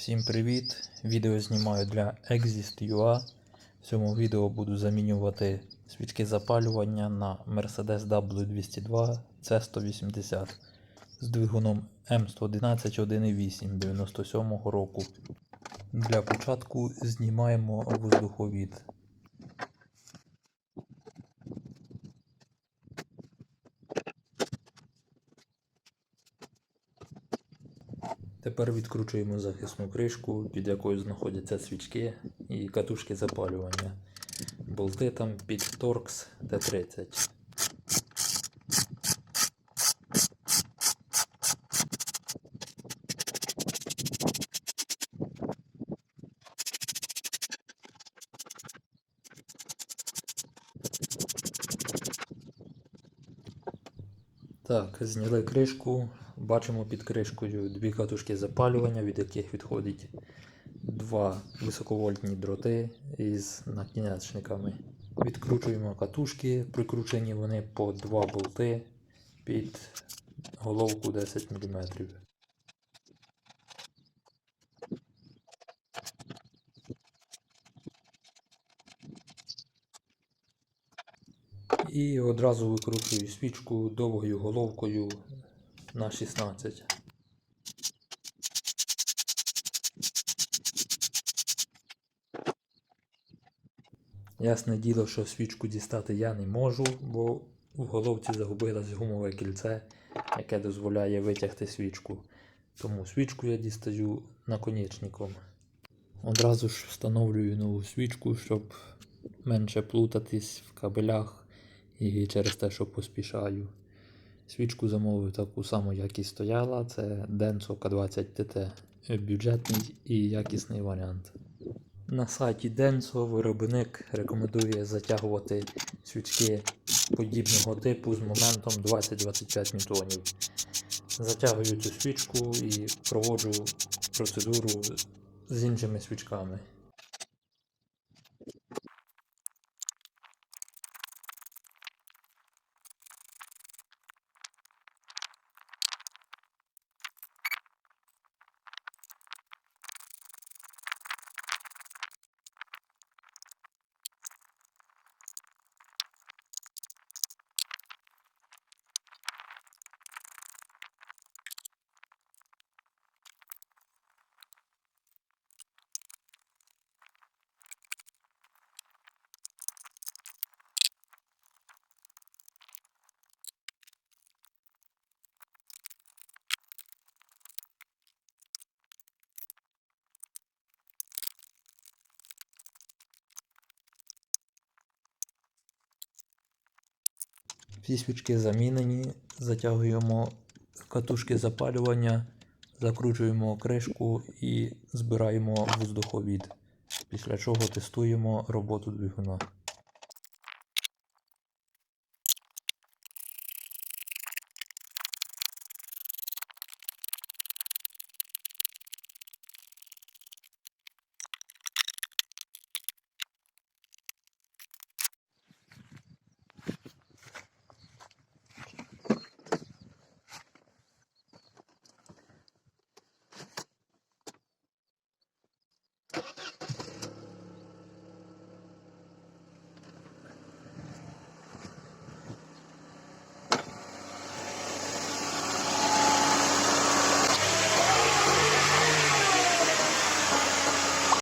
Всім привіт! Відео знімаю для Exist.ua. В цьому відео буду замінювати свічки запалювання на Mercedes W202 C180 з двигуном М111 1.8 97 року. Для початку знімаємо воздуховід. Тепер відкручуємо захисну кришку, під якою знаходяться свічки і катушки запалювання. Болти там під Torx T30. Так, зняли кришку. Бачимо під кришкою дві катушки запалювання, від яких відходить два високовольтні дроти із накінечниками. Відкручуємо катушки, прикручені вони по два болти під головку 10 мм. І одразу викручую свічку довгою головкою на 16. Ясне діло, що свічку дістати я не можу, бо в головці загубилось гумове кільце, яке дозволяє витягти свічку. Тому свічку я дістаю наконечником. Одразу ж встановлюю нову свічку, щоб менше плутатись в кабелях і через те, що поспішаю. Свічку замовив таку саму, як і стояла. Це Denso K20 TT. Бюджетний і якісний варіант. На сайті Denso виробник рекомендує затягувати свічки подібного типу з моментом 20-25 ньютонів. Затягую цю свічку і проводжу процедуру з іншими свічками. Всі свічки замінені, затягуємо катушки запалювання, закручуємо кришку і збираємо воздуховід. Після чого тестуємо роботу двигуна.